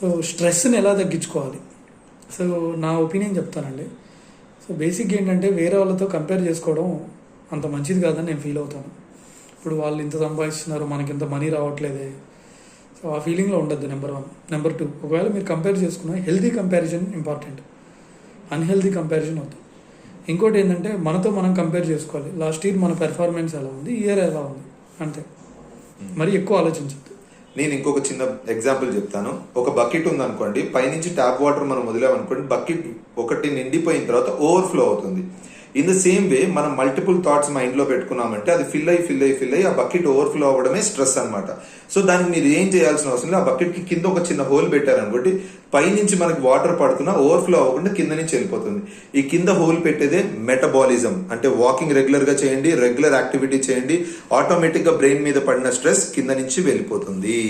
So స్ట్రెస్ని ఎలా తగ్గించుకోవాలి? సో నా ఒపీనియన్ చెప్తానండి. సో బేసిక్గా ఏంటంటే వేరే వాళ్ళతో కంపేర్ చేసుకోవడం అంత మంచిది కాదని నేను ఫీల్ అవుతాను. ఇప్పుడు వాళ్ళు ఇంత సంపాదిస్తున్నారు మనకి ఇంత మనీ రావట్లేదే. సో ఆ ఫీలింగ్లో ఉండద్దు నెంబర్ వన్ నెంబర్ టూ ఒకవేళ మీరు కంపేర్ చేసుకున్నా healthy comparison important unhealthy comparison వద్దు. ఇంకోటి ఏంటంటే మనతో మనం కంపేర్ చేసుకోవాలి. లాస్ట్ ఇయర్ మన పెర్ఫార్మెన్స్ ఎలా ఉంది? ఇయర్ ఎలా ఉంది? అంతే. మరి ఎక్కువ ఆలోచించద్దు. నేను ఇంకొక చిన్న ఎగ్జాంపుల్ చెప్తాను. ఒక బకెట్ ఉందనుకోండి పైనుంచి ట్యాప్ వాటర్ మనం వదిలామనుకోండి బకెట్ ఒకటి నిండిపోయిన తర్వాత ఓవర్ఫ్లో అవుతుంది. ఇన్ ద సేమ్ వే మనం మల్టిపుల్ థాట్స్ మైండ్లో పెట్టుకున్నామంటే అది ఫిల్ అయ్యి ఫిల్ అయ్యి ఫిల్ అయ్యి ఆ బకెట్ ఓవర్ఫ్లో అవ్వడమే స్ట్రెస్ అనమాట సో దానికి మీరు ఏం చేయాల్సిన అవసరం లేదు. ఆ బకెట్కి కింద ఒక చిన్న హోల్ పెట్టారనుకోండి పైనుంచి మనకి వాటర్ పడుతున్నా ఓవర్ఫ్లో అవ్వకుండా కింద నుంచి వెళ్ళిపోతుంది. ఈ కింద హోల్ పెట్టేదే మెటబాలిజం అంటే వాకింగ్ రెగ్యులర్గా చేయండి రెగ్యులర్ యాక్టివిటీ చేయండి ఆటోమేటిక్గా బ్రెయిన్ మీద పడిన స్ట్రెస్ కింద నుంచి వెళ్ళిపోతుంది.